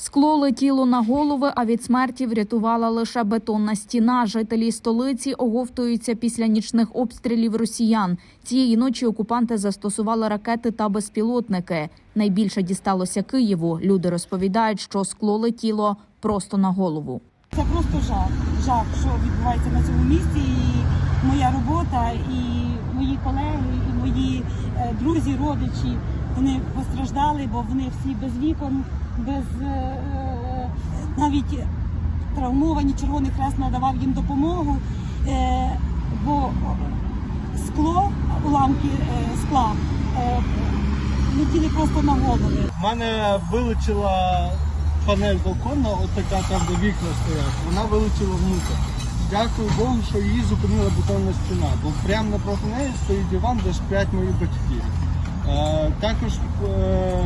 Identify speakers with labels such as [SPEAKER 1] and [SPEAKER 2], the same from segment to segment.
[SPEAKER 1] Скло летіло на голови, а від смерті врятувала лише бетонна стіна. Жителі столиці оговтуються після нічних обстрілів росіян. Цієї ночі окупанти застосували ракети та безпілотники. Найбільше дісталося Києву. Люди розповідають, що скло летіло просто на голову.
[SPEAKER 2] Це просто жах. Жах, що відбувається на цьому місці. І моя робота, і мої колеги, і мої е, друзі, родичі. Вони постраждали, бо вони всі без вікон, без е, е, навіть травмовані. Червоний хрест надавав їм допомогу. Е, бо скло, уламки скла летіли просто на голови.
[SPEAKER 3] Мене вилетіла панель балкона, от така там, де вікна стоять. Вона вилетіла внутрі. Дякую Богу, що її зупинила бетонна стіна, бо прямо напроти неї стоїть диван, де сплять мої батьки. Е, також е,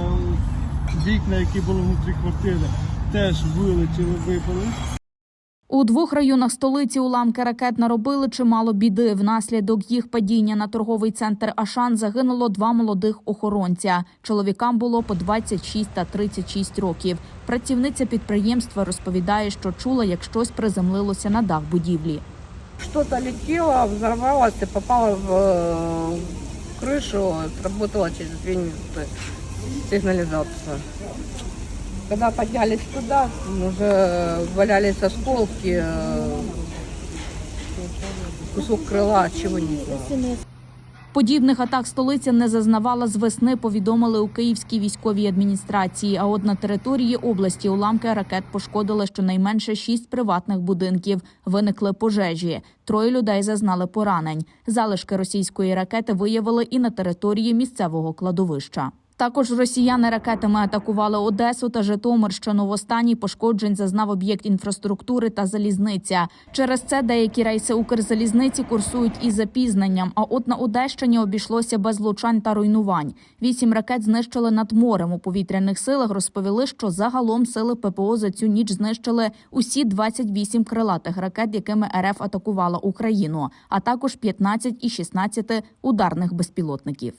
[SPEAKER 3] вікна, які були внутрі квартири, теж вилетіли, випали.
[SPEAKER 1] У двох районах столиці уламки ракет наробили чимало біди. Внаслідок їх падіння на торговий центр Ашан загинуло два молодих охоронця. Чоловікам було по 26 та 36 років. Працівниця підприємства розповідає, що чула, як щось приземлилося на дах будівлі.
[SPEAKER 4] Что-то летело, взорвалось и попало в э, крышу, сработала через две минуты сигнализация. Когда поднялись туда, уже валялись осколки, э, кусок крыла, чего не знаю.
[SPEAKER 1] Подібних атак столиця не зазнавала з весни. Повідомили у Київській військовій адміністрації. А от на території області уламки ракет пошкодили щонайменше шість приватних будинків. Виникли пожежі. Троє людей зазнали поранень. Залишки російської ракети виявили і на території місцевого кладовища. Також росіяни ракетами атакували Одесу та Житомирщину. В останній пошкоджень зазнав об'єкт інфраструктури та залізниця. Через це деякі рейси Укрзалізниці курсують із запізненням. А от на Одещині обійшлося без влучань та руйнувань. Вісім ракет знищили над морем. У повітряних силах розповіли, що загалом сили ППО за цю ніч знищили усі 28 крилатих ракет, якими РФ атакувала Україну, а також 15 і 16 ударних безпілотників.